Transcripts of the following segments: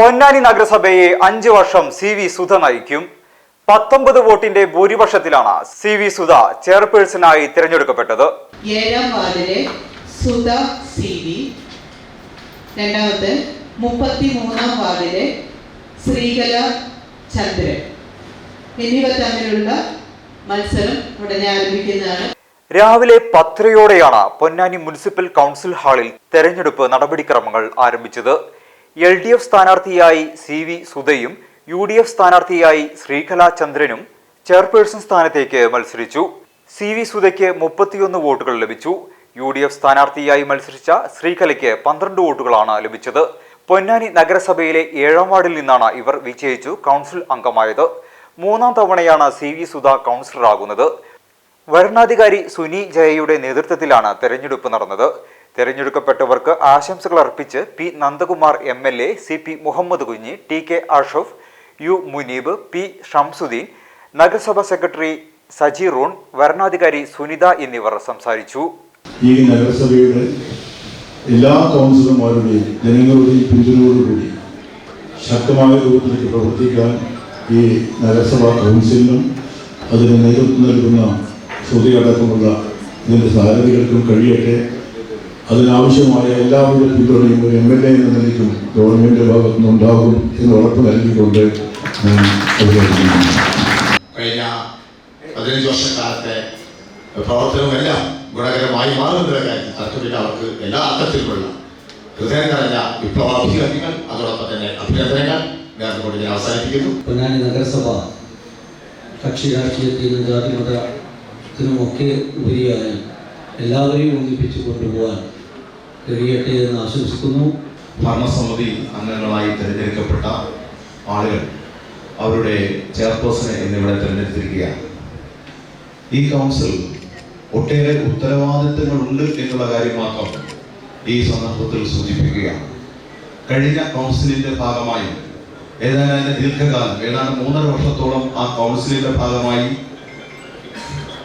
പൊന്നാനി നഗരസഭയെ അഞ്ച് വർഷം C V Sudha നയിക്കും. പത്തൊമ്പത് വോട്ടിന്റെ ഭൂരിപക്ഷത്തിലാണ് സി വി സുധ ചെയർപേഴ്സണായി തിരഞ്ഞെടുക്കപ്പെട്ടത്. ഏഴാം വാർഡിലെ സുധ സി വി. രണ്ടാമത്തെ മുപ്പത്തി മൂന്നാം വാർഡിലെ ശ്രീകല ചന്ദ്രൻ. എന്നിവ തമ്മിലുള്ള മത്സരം ഉടനെ ആരംഭിക്കുന്നതാണ്. രാവിലെ പത്തരയോടെയാണ് പൊന്നാനി മുനിസിപ്പൽ കൗൺസിൽ ഹാളിൽ തെരഞ്ഞെടുപ്പ് നടപടിക്രമങ്ങൾ ആരംഭിച്ചത്. എൽ ഡി എഫ് സ്ഥാനാർത്ഥിയായി സി വി സുധയും യു ഡി എഫ് സ്ഥാനാർത്ഥിയായി ശ്രീകല ചന്ദ്രനും ചെയർപേഴ്സൺ സ്ഥാനത്തേക്ക് മത്സരിച്ചു. സി വി സുധയ്ക്ക് മുപ്പത്തിയൊന്ന് വോട്ടുകൾ ലഭിച്ചു. യു ഡി എഫ് സ്ഥാനാർത്ഥിയായി മത്സരിച്ച ശ്രീകലയ്ക്ക് പന്ത്രണ്ട് വോട്ടുകളാണ് ലഭിച്ചത്. പൊന്നാനി നഗരസഭയിലെ ഏഴാം വാർഡിൽ നിന്നാണ് ഇവർ വിജയിച്ചു കൗൺസിൽ അംഗമായത്. മൂന്നാം തവണയാണ് സി വി സുധ കൗൺസിലറാകുന്നത്. വരണാധികാരി സുനി ജയയുടെ നേതൃത്വത്തിലാണ് തെരഞ്ഞെടുപ്പ് നടന്നത്. തെരഞ്ഞെടുക്കപ്പെട്ടവർക്ക് ആശംസകൾ അർപ്പിച്ച് P Nandakumar M L A C P Muhammad Kunhi T K Ashraf U Muneeb P Shamsuddin നഗരസഭാ സെക്രട്ടറി സജി റൂൺ വരണാധികാരി സുനിത എന്നിവർ സംസാരിച്ചു. ഈ നഗരസഭയുടെ എല്ലാ കൗൺസിലർമാരുടെയും ജനങ്ങളുടെയും പിന്തുണയോടുകൂടി ശക്തമായ രൂപത്തിലേക്ക് പ്രവർത്തിക്കാൻ ഈ നഗരസഭാ കൗൺസിലിനും അതിന് നേതൃത്വം നൽകുന്ന ശ്രുതി അടക്കമുള്ള ഇതിന്റെ സാരഥികൾക്കും കഴിയട്ടെ. അതിനാവശ്യമായ എല്ലാവിധ പിന്തുണയും ഒരു എം എൽ എ എന്ന നിലയ്ക്കും ഗവൺമെന്റ് ഭാഗത്തു ഉണ്ടാകും എന്ന് ഉറപ്പ് നൽകിക്കൊണ്ട് ഞാൻ കഴിഞ്ഞ പതിനഞ്ച് വർഷക്കാലത്തെ പ്രവർത്തനവുമെല്ലാം ഗുണകരമായി മാറുന്നതിന്റെ കാര്യം തർക്കമില്ല അവർക്ക് എല്ലാ അർത്ഥത്തിലുമുള്ള ഹൃദയം നിറഞ്ഞ വിപ്ലവാഭിവാദികൾ അതോടൊപ്പം തന്നെ അഭിനന്ദനങ്ങൾ നേർന്നുകൊണ്ട് ഞാൻ അവസാനിപ്പിക്കുന്നു. പൊന്നാനി നഗരസഭ കക്ഷി രാഷ്ട്രീയത്തിനും ജാതിമതത്തിനുമൊക്കെ ഉപരിയായി എല്ലാവരെയും ഒന്നിപ്പിച്ചു കൊണ്ടുപോകാൻ കഴിയട്ടെ എന്ന് ആശംസിക്കുന്നു. ഭരണസമിതി അംഗങ്ങളായി തിരഞ്ഞെടുക്കപ്പെട്ട ആളുകൾ അവരുടെ ചെയർപേഴ്സണെ എന്നിവിടെ തിരഞ്ഞെടുത്തിരിക്കുകയാണ്. ഈ കൗൺസിൽ ഒട്ടേറെ ഉത്തരവാദിത്തങ്ങൾ ഉണ്ട് എന്നുള്ള കാര്യം മാത്രം ഈ സന്ദർഭത്തിൽ സൂചിപ്പിക്കുകയാണ്. കഴിഞ്ഞ കൗൺസിലിന്റെ ഭാഗമായി അതിന്റെ ദീർഘകാലം ഏതാണ്ട് മൂന്നര വർഷത്തോളം ആ കൗൺസിലിന്റെ ഭാഗമായി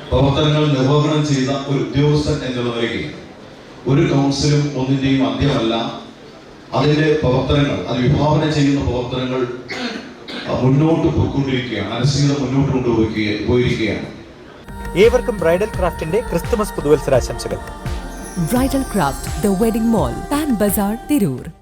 പ്രവർത്തനങ്ങൾ നിർവഹണം ചെയ്ത ഒരു ഉദ്യോഗസ്ഥൻ എന്നുള്ള നിലയ്ക്ക് ഒരു കൗൺസിലും ഒന്നിന്റെയും അന്ത്യമല്ല അതിന്റെ പ്രവർത്തനങ്ങൾ അത് വിഭാവന ചെയ്യുന്ന പ്രവർത്തനങ്ങൾ മുന്നോട്ട് പോയിക്കൊണ്ടിരിക്കുകയാണ്. അനുസരിത മുന്നോട്ട് കൊണ്ടുപോയി പോയിരിക്കുകയാണ്. ഏവർക്കും ബ്രൈഡൽ ക്രാഫ്റ്റിന്റെ Christmas പുതുവത്സരാശംസകൾ. Bridal craft the wedding mall Pan Bazar Tirur.